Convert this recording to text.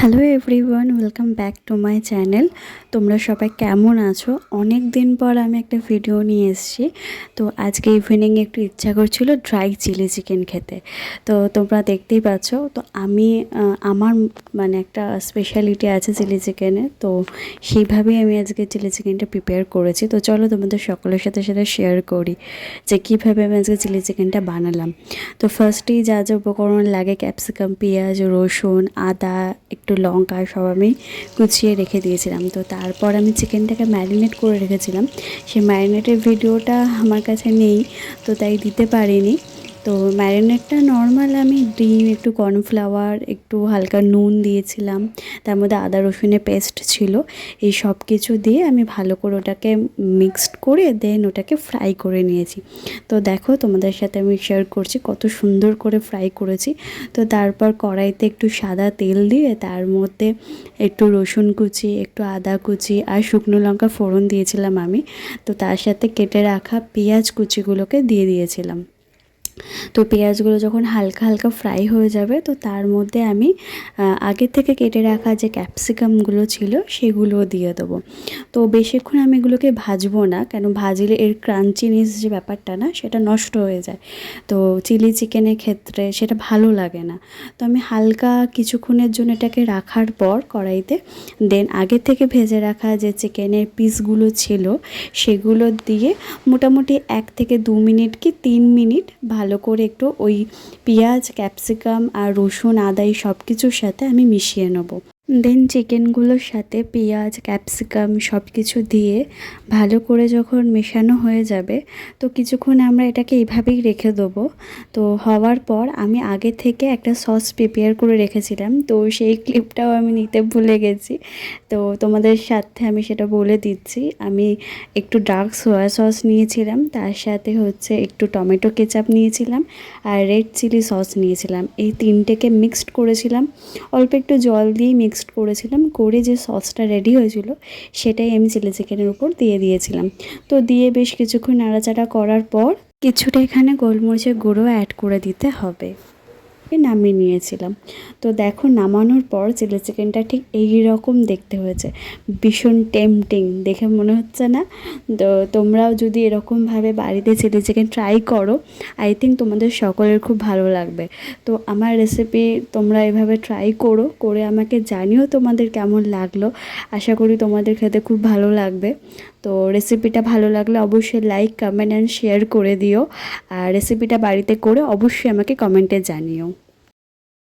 Hello everyone welcome back to my channel তোমরা সবাই কেমন আছো? অনেক দিন পর আমি একটা ভিডিও নিয়ে এসেছি। তো আজকে ইভিনিং একটু ইচ্ছা করছিল ড্রাই চিলি চিকেন খেতে। তো তোমরা দেখতেই পাচ্ছ, তো আমি আমার মানে একটা স্পেশালিটি আছে চিলি চিকেনে তো সেইভাবেই আমি আজকে চিলি চিকেনটা প্রিপেয়ার করেছি। তো চলো তোমাদের সকলের সাথে সেটা শেয়ার করি যে কীভাবে আমি আজকে চিলি চিকেনটা বানালাম। তো ফার্স্টেই যা যা উপকরণ লাগে ক্যাপসিকাম পেঁয়াজ, রসুন, আদা একটু লঙ্কা সব আমি কুচিয়ে রেখে দিয়েছিলাম। তো তারপর আমি চিকেনটাকে ম্যারিনেট করে রেখেছিলাম। সেই ম্যারিনেটের ভিডিওটা আমার কাছে নেই, তো তাই দিতে পারিনি। তো ম্যারিনেটটা নর্মাল আমি ডিম, একটু কর্নফ্লাওয়ার, একটু হালকা নুন দিয়েছিলাম। তার মধ্যে আদা, রসুনের পেস্ট ছিল। এই সব কিছু দিয়ে আমি ভালো করে ওটাকে মিক্সড করে দেন ওটাকে ফ্রাই করে নিয়েছি। তো দেখো, তোমাদের সাথে আমি শেয়ার করছি কত সুন্দর করে ফ্রাই করেছি। তো তারপর কড়াইতে একটু সাদা তেল দিয়ে তার মধ্যে একটু রসুন কুচি, একটু আদা কুচি আর শুকনো লঙ্কা ফোড়ন দিয়েছিলাম আমি। তো তার সাথে কেটে রাখা পেঁয়াজ কুচিগুলোকে দিয়ে দিয়েছিলাম। তো পেঁয়াজগুলো যখন হালকা হালকা ফ্রাই হয়ে যাবে, তো তার মধ্যে আমি আগে থেকে কেটে রাখা যে ক্যাপসিকামগুলো ছিল সেগুলো দিয়ে দেবো। তো বেশিক্ষণ আমি এগুলোকে ভাজবো না, কেন ভাজলে এর ক্রাঞ্চিনেস যে ব্যাপারটা না, সেটা নষ্ট হয়ে যায়। তো চিলি চিকেনের ক্ষেত্রে সেটা ভালো লাগে না। তো আমি হালকা কিছুক্ষণের জন্য এটাকে রাখার পর কড়াইতে দেন আগে থেকে ভেজে রাখা যে চিকেনের পিসগুলো ছিল, সেগুলো দিয়ে মোটামুটি এক থেকে দু মিনিট কি তিন মিনিট ভালো করে একটু ওই পেঁয়াজ, ক্যাপসিকাম আর রসুন, আদা, এই সব কিছুর সাথে আমি মিশিয়ে নেব। দেন চিকেনগুলোর সাথে পেঁয়াজ ক্যাপসিকাম সব কিছু দিয়ে ভালো করে যখন মেশানো হয়ে যাবে, তো কিছুক্ষণ আমরা এটাকে এইভাবেই রেখে দেবো। তো হওয়ার পর আমি আগে থেকে একটা সস প্রিপেয়ার করে রেখেছিলাম, তো সেই ক্লিপটাও আমি নিতে ভুলে গেছি। তো তোমাদের সাথে আমি সেটা বলে দিচ্ছি। আমি একটু ডার্ক সোয়া সস নিয়েছিলাম, তার সাথে হচ্ছে একটু টমেটো কেচাপ নিয়েছিলাম আর রেড চিলি সস নিয়েছিলাম। এই তিনটেকে মিক্সড করেছিলাম। অল্প একটু জল দিয়ে মিক্সড করেছিলাম করে যে সসটা রেডি হয়েছিল, সেটাই আমি চিলি চিকেনের উপর দিয়ে দিয়েছিলাম। তো দিয়ে বেশ কিছুক্ষণ নাড়াচাড়া করার পর কিছুটা এখানে গোলমরিচের গুঁড়ো অ্যাড করে দিতে হবে। নামিয়ে নিয়েছিলাম। তো দেখো, নামানোর পর চিলি চিকেনটা ঠিক এই রকম দেখতে হয়েছে। ভীষণ টেম্পটিং দেখে মনে হচ্ছে না? তো তোমরাও যদি এরকমভাবে বাড়িতে চিলি চিকেন ট্রাই করো আই থিঙ্ক তোমাদের সকলের খুব ভালো লাগবে। তো আমার রেসিপি তোমরা এভাবে ট্রাই করো, করে আমাকে জানিও তোমাদের কেমন লাগল। আশা করি তোমাদের খেতে খুব ভালো লাগবে। তো রেসিপিটা ভালো লাগলে অবশ্যই লাইক কমেন্ট অ্যান্ড শেয়ার করে দিও। আর রেসিপিটা বাড়িতে করে অবশ্যই আমাকে কমেন্টে জানিও।